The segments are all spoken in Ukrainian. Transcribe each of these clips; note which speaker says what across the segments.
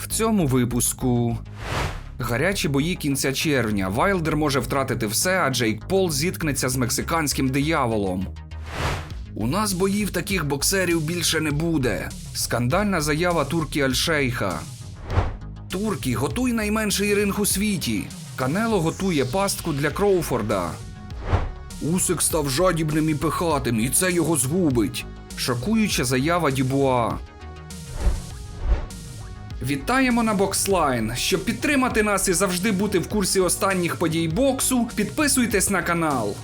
Speaker 1: В цьому випуску. Гарячі бої кінця червня. Вайлдер може втратити все, а Джейк Пол зіткнеться з мексиканським дияволом. У нас боїв таких боксерів більше не буде. Скандальна заява Туркі Альшейха. Туркі, готуй найменший ринг у світі. Канело готує пастку для Кроуфорда. Усик став жадібним і пихатим, і це його згубить. Шокуюча заява Дюбуа. Вітаємо на Бокслайн. Щоб підтримати нас і завжди бути в курсі останніх подій боксу, підписуйтесь на канал.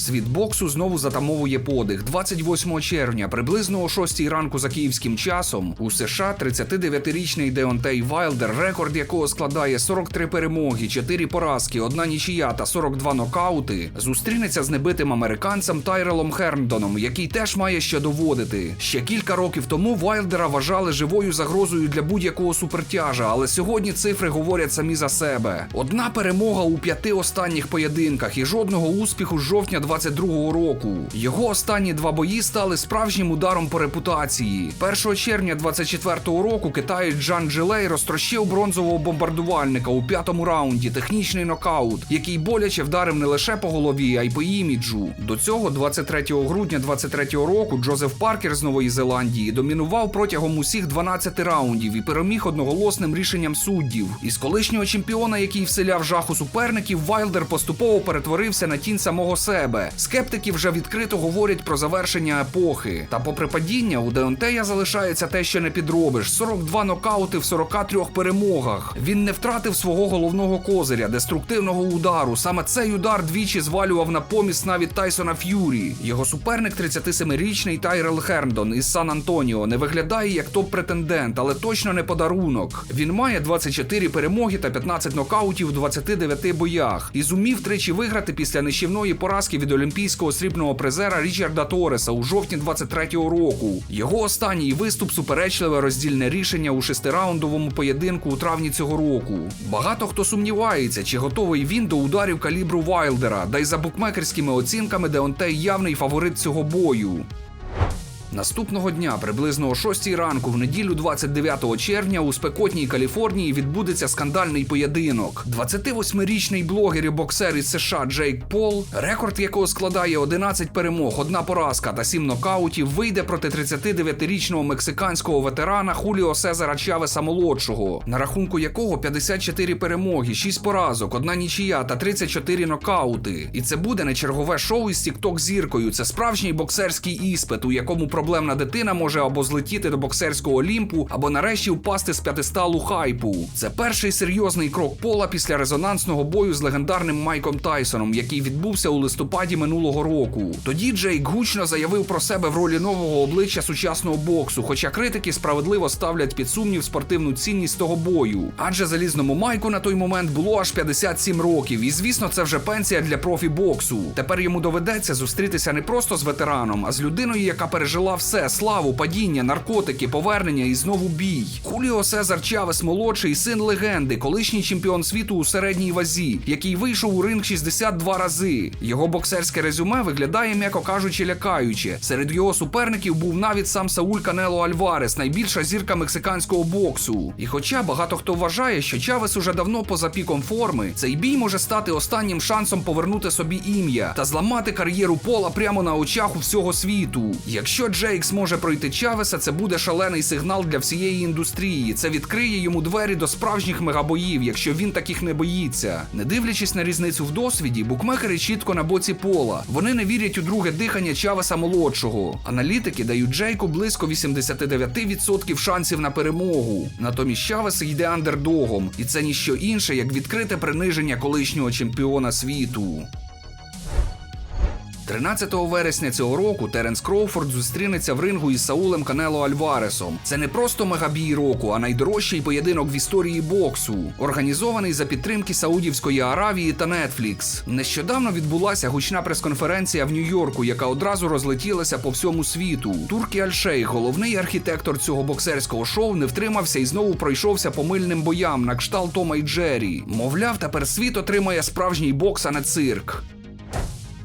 Speaker 1: Світ боксу знову затамовує подих. 28 червня, приблизно о 6 ранку за київським часом, у США 39-річний Деонтей Вайлдер, рекорд якого складає 43 перемоги, 4 поразки, одна нічия та 42 нокаути, зустрінеться з небитим американцем Тайрелом Херндоном, який теж має що доводити. Ще кілька років тому Вайлдера вважали живою загрозою для будь-якого супертяжа, але сьогодні цифри говорять самі за себе. Одна перемога у п'яти останніх поєдинках і жодного успіху з жовтня 22-го року. Його останні два бої стали справжнім ударом по репутації. 1 червня 24-го року китаєць Джан Джилей розтрощив бронзового бомбардувальника у п'ятому раунді. Технічний нокаут, який боляче вдарив не лише по голові, а й по іміджу. До цього, 23 грудня 23-го року, Джозеф Паркер з Нової Зеландії домінував протягом усіх 12 раундів і переміг одноголосним рішенням суддів. Із колишнього чемпіона, який вселяв жах у суперників, Вайлдер поступово перетворився на тінь самого себе. Скептики вже відкрито говорять про завершення епохи. Та попри падіння, у Деонтея залишається те, що не підробиш: 42 нокаути в 43 перемогах. Він не втратив свого головного козиря, деструктивного удару. Саме цей удар двічі звалював на поміст навіть Тайсона Ф'юрі. Його суперник, 37-річний Тайрел Херндон із Сан Антоніо, не виглядає як топ-претендент, але точно не подарунок. Він має 24 перемоги та 15 нокаутів у 29 боях і зумів тричі виграти після нищівної поразки від олімпійського срібного призера Річарда Тореса у жовтні 23-го року. Його останній виступ суперечливе роздільне рішення у шестираундовому поєдинку у травні цього року. Багато хто сумнівається, чи готовий він до ударів калібру Вайлдера, да й за букмекерськими оцінками Деонтей явний фаворит цього бою. Наступного дня, приблизно о 6 ранку, в неділю 29 червня, у спекотній Каліфорнії відбудеться скандальний поєдинок. 28-річний блогер і боксер із США Джейк Пол, рекорд якого складає 11 перемог, одна поразка та 7 нокаутів, вийде проти 39-річного мексиканського ветерана Хуліо Сезара Чавеса молодшого, на рахунку якого 54 перемоги, 6 поразок, одна нічия та 34 нокаути. І це буде не чергове шоу із тікток зіркою. Це справжній боксерський іспит, у якому проблемна дитина може або злетіти до боксерського олімпу, або нарешті впасти з п'ятисталу хайпу. Це перший серйозний крок пола після резонансного бою з легендарним Майком Тайсоном, який відбувся у листопаді минулого року. Тоді Джейк гучно заявив про себе в ролі нового обличчя сучасного боксу, хоча критики справедливо ставлять під сумнів спортивну цінність того бою. Адже залізному Майку на той момент було аж 57 років, і звісно, це вже пенсія для профі боксу. Тепер йому доведеться зустрітися не просто з ветераном, а з людиною, яка пережила все: славу, падіння, наркотики, повернення і знову бій. Хуліо Сезар Чавес молодший син легенди, колишній чемпіон світу у середній вазі, який вийшов у ринг 62 рази. Його боксерське резюме виглядає, м'яко кажучи, лякаюче. Серед його суперників був навіть сам Сауль Канело Альварес, найбільша зірка мексиканського боксу. І хоча багато хто вважає, що Чавес уже давно поза піком форми, цей бій може стати останнім шансом повернути собі ім'я та зламати кар'єру пола прямо на очах у всього світу. Якщо Джейк зможе пройти Чавеса, це буде шалений сигнал для всієї індустрії. Це відкриє йому двері до справжніх мегабоїв, якщо він таких не боїться. Не дивлячись на різницю в досвіді, букмекери чітко на боці пола. Вони не вірять у друге дихання Чавеса молодшого. Аналітики дають Джейку близько 89% шансів на перемогу. Натомість Чавес йде андердогом, і це ніщо інше, як відкрите приниження колишнього чемпіона світу. 13 вересня цього року Теренс Кроуфорд зустрінеться в рингу із Саулем Канело Альваресом. Це не просто мегабій року, а найдорожчий поєдинок в історії боксу, організований за підтримки Саудівської Аравії та Netflix. Нещодавно відбулася гучна прес-конференція в Нью-Йорку, яка одразу розлетілася по всьому світу. Туркі Альшейх, головний архітектор цього боксерського шоу, не втримався і знову пройшовся по мильним боям на кшталт Тома і Джері. Мовляв, тепер світ отримає справжній бокс, а не цирк.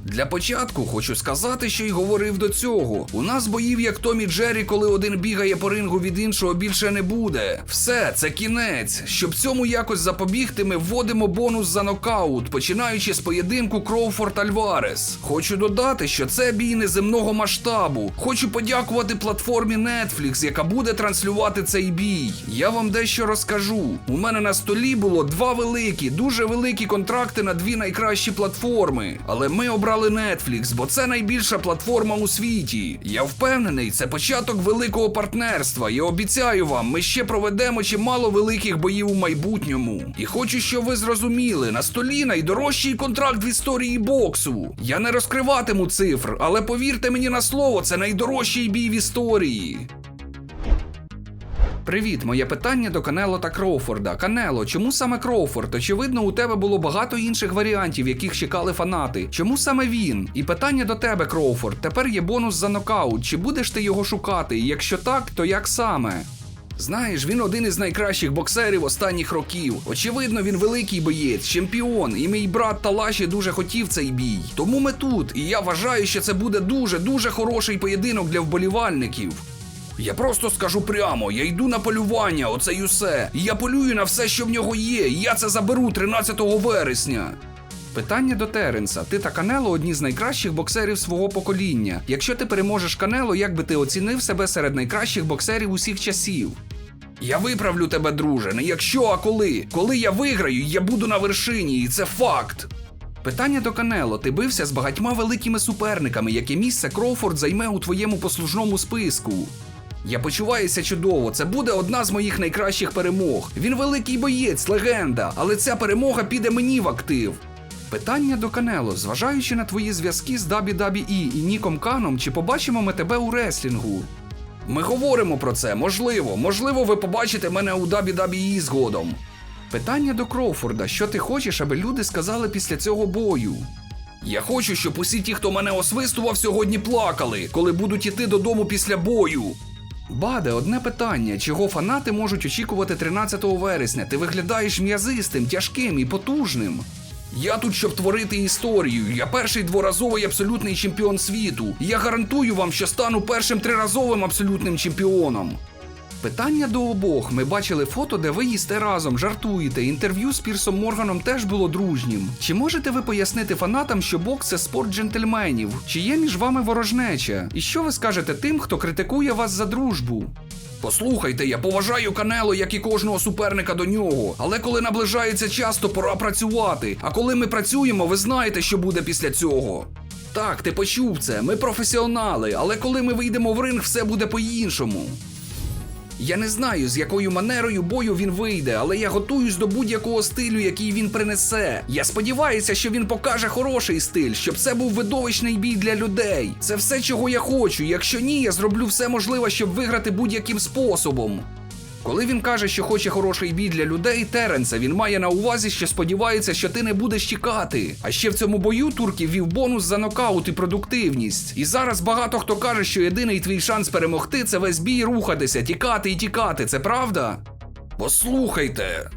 Speaker 1: Для початку хочу сказати, що й говорив до цього. У нас боїв як Томі Джері, коли один бігає по рингу від іншого, більше не буде. Все, це кінець. Щоб цьому якось запобігти, ми вводимо бонус за нокаут, починаючи з поєдинку Кроуфорд Альварес. Хочу додати, що це бій неземного масштабу. Хочу подякувати платформі Netflix, яка буде транслювати цей бій. Я вам дещо розкажу. У мене на столі було два великі, дуже великі контракти на дві найкращі платформи. Але ми обрали Netflix, бо це найбільша платформа у світі. Я впевнений, це початок великого партнерства. І обіцяю вам, ми ще проведемо чимало великих боїв у майбутньому. І хочу, щоб ви зрозуміли, на столі найдорожчий контракт в історії боксу. Я не розкриватиму цифр, але повірте мені на слово, це найдорожчий бій в історії. Привіт, моє питання до Канело та Кроуфорда. Канело, чому саме Кроуфорд? Очевидно, у тебе було багато інших варіантів, яких чекали фанати. Чому саме він? І питання до тебе, Кроуфорд. Тепер є бонус за нокаут. Чи будеш ти його шукати? Якщо так, то як саме? Знаєш, він один із найкращих боксерів останніх років. Очевидно, він великий боєць, чемпіон, і мій брат Талаші дуже хотів цей бій. Тому ми тут, і я вважаю, що це буде дуже дуже хороший поєдинок для вболівальників. Я просто скажу прямо, я йду на полювання, оце й усе. Я полюю на все, що в нього є. і Я це заберу 13 вересня. Питання до Теренса. Ти та Канело одні з найкращих боксерів свого покоління. Якщо ти переможеш Канело, як би ти оцінив себе серед найкращих боксерів усіх часів? Я виправлю тебе, друже, не якщо, а коли. Коли я виграю, я буду на вершині, і це факт. Питання до Канело. Ти бився з багатьма великими суперниками, яке місце Кроуфорд займе у твоєму послужному списку. Я почуваюся чудово. Це буде одна з моїх найкращих перемог. Він великий боєць, легенда, але ця перемога піде мені в актив. Питання до Канело, зважаючи на твої зв'язки з WWE і Ніком Каном, чи побачимо ми тебе у реслінгу? Ми говоримо про це, можливо. Можливо, ви побачите мене у WWE згодом. Питання до Кроуфорда: що ти хочеш, аби люди сказали після цього бою? Я хочу, щоб усі ті, хто мене освистував, сьогодні плакали, коли будуть іти додому після бою. Баде, одне питання: чого фанати можуть очікувати 13 вересня? Ти виглядаєш м'язистим, тяжким і потужним. Я тут, щоб творити історію. Я перший дворазовий абсолютний чемпіон світу. Я гарантую вам, що стану першим триразовим абсолютним чемпіоном. Питання до обох. Ми бачили фото, де ви їсте разом, жартуєте. Інтерв'ю з Пірсом Морганом теж було дружнім. Чи можете ви пояснити фанатам, що бокс це спорт джентльменів? Чи є між вами ворожнеча? І що ви скажете тим, хто критикує вас за дружбу? Послухайте, я поважаю Канело, як і кожного суперника до нього. Але коли наближається час, то пора працювати. А коли ми працюємо, ви знаєте, що буде після цього. Так, ти почув це. Ми професіонали, але коли ми вийдемо в ринг, все буде по-іншому. Я не знаю, з якою манерою бою він вийде, але я готуюсь до будь-якого стилю, який він принесе. Я сподіваюся, що він покаже хороший стиль, щоб це був видовищний бій для людей. Це все, чого я хочу. Якщо ні, я зроблю все можливе, щоб виграти будь-яким способом. Коли він каже, що хоче хороший бій для людей, Теренса, він має на увазі, що сподівається, що ти не будеш чекати. А ще в цьому бою турків вів бонус за нокаут і продуктивність. І зараз багато хто каже, що єдиний твій шанс перемогти це весь бій рухатися, тікати і тікати. Це правда? Послухайте.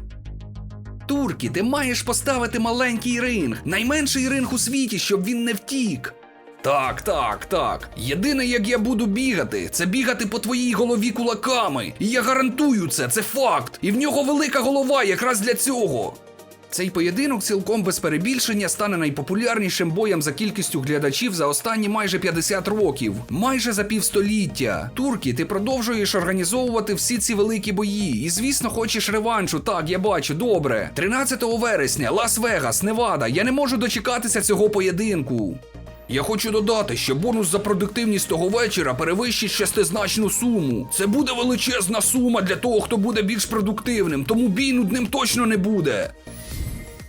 Speaker 1: Турки, ти маєш поставити маленький ринг, найменший ринг у світі, щоб він не втік. Так, так, так. Єдине, як я буду бігати, це бігати по твоїй голові кулаками. І я гарантую це, це факт. І в нього велика голова якраз для цього. Цей поєдинок цілком без перебільшення стане найпопулярнішим боєм за кількістю глядачів за останні майже 50 років, майже за півстоліття. Турки, ти продовжуєш організовувати всі ці великі бої. І звісно, хочеш реваншу. Так, я бачу, добре. 13 вересня, Лас-Вегас, Невада. Я не можу дочекатися цього поєдинку. Я хочу додати, що бонус за продуктивність того вечора перевищить шестизначну суму. Це буде величезна сума для того, хто буде більш продуктивним, тому бій нудним точно не буде.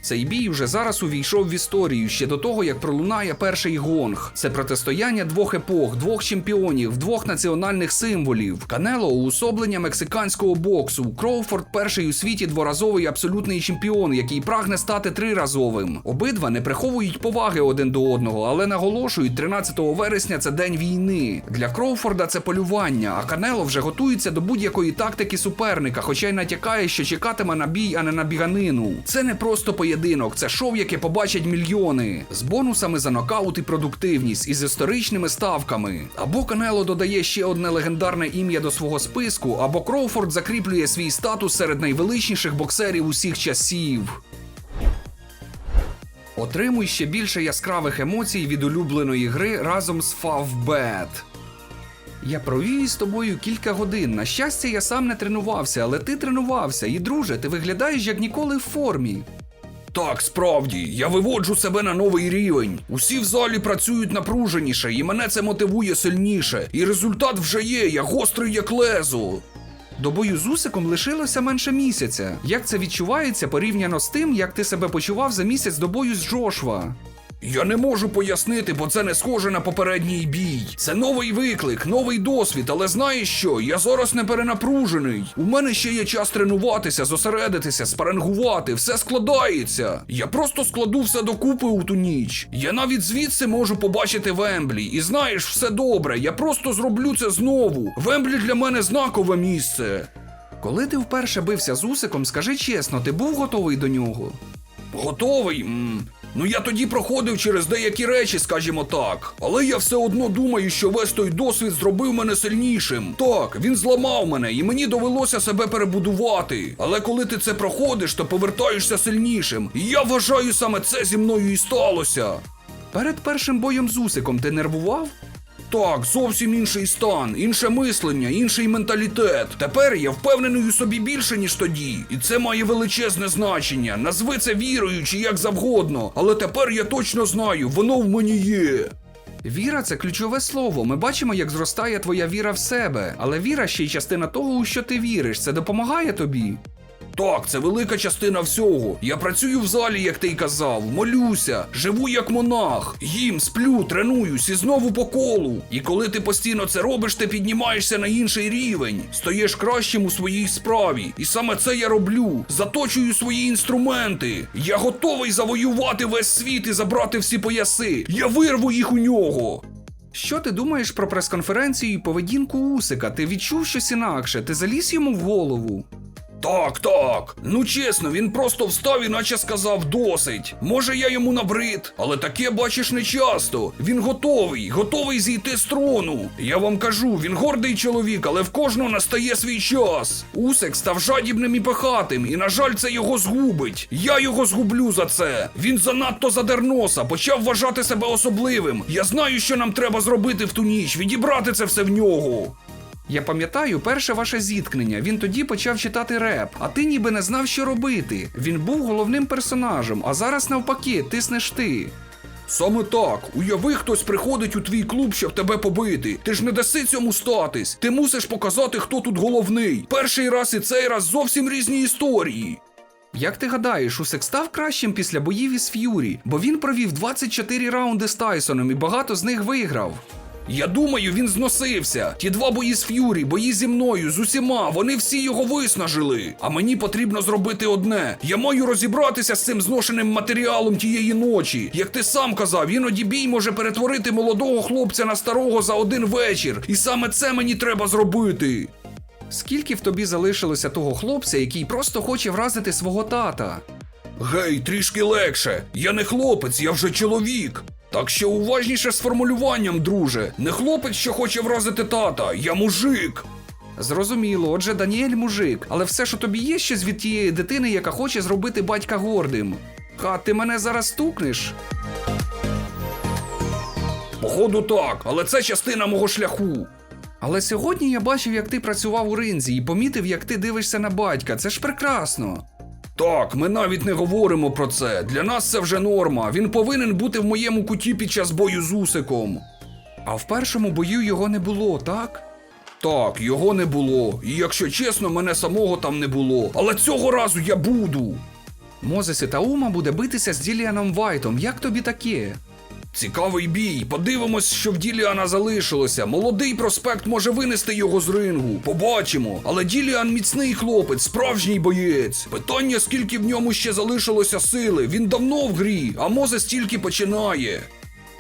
Speaker 1: Цей бій вже зараз увійшов в історію ще до того, як пролунає перший гонг. Це протистояння двох епох, двох чемпіонів, двох національних символів. Канело уособлення мексиканського боксу. Кроуфорд перший у світі дворазовий абсолютний чемпіон, який прагне стати триразовим. Обидва не приховують поваги один до одного, але наголошують, 13 вересня це день війни. Для Кроуфорда це полювання, а Канело вже готується до будь-якої тактики суперника, хоча й натякає, що чекатиме на бій, а не на біганину. Це не просто поєдинок поєдинок це шоу, яке побачать мільйони з бонусами за нокаут і продуктивність із історичними ставками. Або Канело додає ще одне легендарне ім'я до свого списку, або Кроуфорд закріплює свій статус серед найвеличніших боксерів усіх часів. Отримуй ще більше яскравих емоцій від улюбленої гри разом з Favbet. Я провів із тобою кілька годин. На щастя, я сам не тренувався, але ти тренувався, і друже, ти виглядаєш як ніколи в формі. Так, справді, я виводжу себе на новий рівень. Усі в залі працюють напруженіше, і мене це мотивує сильніше. І результат вже є, я гострий як лезо. До бою з Усиком лишилося менше місяця. Як це відчувається порівняно з тим, як ти себе почував за місяць до бою з Джошва? Я не можу пояснити, бо це не схоже на попередній бій. Це новий виклик, новий досвід, але знаєш що? Я зараз не перенапружений. У мене ще є час тренуватися, зосередитися, спарингувати, все складається. Я просто складу все докупи у ту ніч. Я навіть звідси можу побачити Вемблі. І знаєш, все добре. Я просто зроблю це знову. Вемблі для мене знакове місце. Коли ти вперше бився з Усиком, скажи чесно, ти був готовий до нього? Готовий? Ну я тоді проходив через деякі речі, скажімо так. Але я все одно думаю, що весь той досвід зробив мене сильнішим. Так, він зламав мене, і мені довелося себе перебудувати. Але коли ти це проходиш, то повертаєшся сильнішим. І я вважаю, саме це зі мною і сталося. Перед першим боєм з Усиком ти нервував? Так, зовсім інший стан, інше мислення, інший менталітет. Тепер я впевнений у собі більше, ніж тоді. І це має величезне значення. Назви це вірою чи як завгодно. Але тепер я точно знаю, воно в мені є. Віра це ключове слово. Ми бачимо, як зростає твоя віра в себе. Але віра ще й частина того, у що ти віриш. Це допомагає тобі. Так, це велика частина всього. Я працюю в залі, як ти й казав, молюся, живу як монах, їм, сплю, тренуюсь і знову по колу. І коли ти постійно це робиш, ти піднімаєшся на інший рівень, стаєш кращим у своїй справі. І саме це я роблю. Заточую свої інструменти. Я готовий завоювати весь світ і забрати всі пояси. Я вирву їх у нього. Що ти думаєш про прес-конференцію і поведінку Усика? Ти відчув щось інакше? Ти заліз йому в голову? Так, так. Ну чесно, він просто встав і наче сказав досить. Може, я йому набрид, але таке бачиш не часто. Він готовий, готовий зійти з трону. Я вам кажу, він гордий чоловік, але в кожного настає свій час. Усик став жадібним і пихатим, і, на жаль, це його згубить. Я його згублю за це. Він занадто задерноса, почав вважати себе особливим. Я знаю, що нам треба зробити в ту ніч, відібрати це все в нього. Я пам'ятаю перше ваше зіткнення. Він тоді почав читати реп, а ти ніби не знав, що робити. Він був головним персонажем, а зараз навпаки, тиснеш ти. Саме так. Уяви, хтось приходить у твій клуб, щоб тебе побити. Ти ж не даси цьому статись. Ти мусиш показати, хто тут головний. Перший раз і цей раз зовсім різні історії. Як ти гадаєш, Усик став кращим після боїв із Ф'юрі, бо він провів 24 раунди з Тайсоном і багато з них виграв. Я думаю, він зносився. Ті два бої з Ф'юрі, бої зі мною, з усіма, вони всі його виснажили. А мені потрібно зробити одне. Я маю розібратися з цим зношеним матеріалом тієї ночі. Як ти сам казав, іноді бій може перетворити молодого хлопця на старого за один вечір. І саме це мені треба зробити. Скільки в тобі залишилося того хлопця, який просто хоче вразити свого тата? Гей, трішки легше. Я не хлопець, я вже чоловік. Так що уважніше з формулюванням, друже. Не хлопець, що хоче вразити тата, я мужик. Зрозуміло, отже, Даніель мужик, але все ж тобі є щось від тієї дитини, яка хоче зробити батька гордим. Ха, ти мене зараз стукнеш? Походу так, але це частина мого шляху. Але сьогодні я бачив, як ти працював у ринзі і помітив, як ти дивишся на батька. Це ж прекрасно. Так, ми навіть не говоримо про це. Для нас це вже норма. Він повинен бути в моєму куті під час бою з Усиком. А в першому бою його не було, так? Так, його не було. І якщо чесно, мене самого там не було. Але цього разу я буду. Мозес Таума буде битися з Діліаном Вайтом. Як тобі таке? Цікавий бій. Подивимось, що в Діліана залишилося. Молодий проспект може винести його з рингу. Побачимо. Але Діліан міцний хлопець, справжній боєць. Питання, скільки в ньому ще залишилося сили. Він давно в грі, а Мозес тільки починає.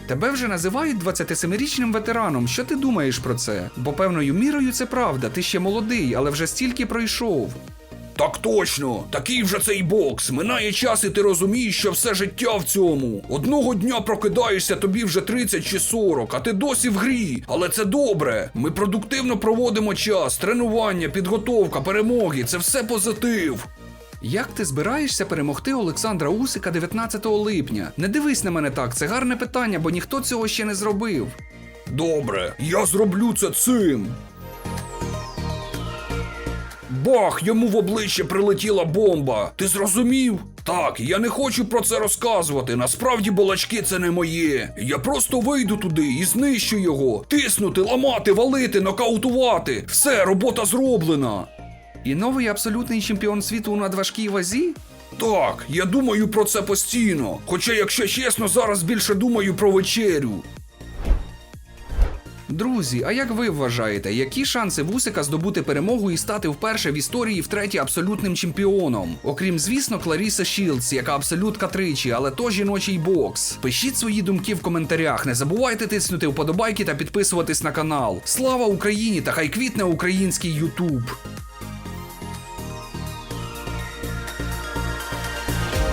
Speaker 1: Тебе вже називають 27-річним ветераном. Що ти думаєш про це? Бо певною мірою це правда. Ти ще молодий, але вже стільки пройшов. Так точно, такий вже цей бокс. Минає час, і ти розумієш, що все життя в цьому. Одного дня прокидаєшся, тобі вже 30 чи 40, а ти досі в грі. Але це добре. Ми продуктивно проводимо час, тренування, підготовка, перемоги це все позитив. Як ти збираєшся перемогти Олександра Усика 19 липня? Не дивись на мене так, це гарне питання, бо ніхто цього ще не зробив. Добре, я зроблю це цим. Бах! Йому в обличчя прилетіла бомба. Ти зрозумів? Так, я не хочу про це розказувати. Насправді балачки це не моє. Я просто вийду туди і знищу його. Тиснути, ламати, валити, нокаутувати. Все, робота зроблена. І новий абсолютний чемпіон світу у надважкій вазі? Так, я думаю про це постійно. Хоча, якщо чесно, зараз більше думаю про вечерю. Друзі, а як ви вважаєте, які шанси Вусика здобути перемогу і стати вперше в історії втретє абсолютним чемпіоном? Окрім, звісно, Кларіса Шілдс, яка абсолютка тричі, але то жіночий бокс. Пишіть свої думки в коментарях. Не забувайте тиснути вподобайки та підписуватись на канал. Слава Україні та хай квітне український Ютуб!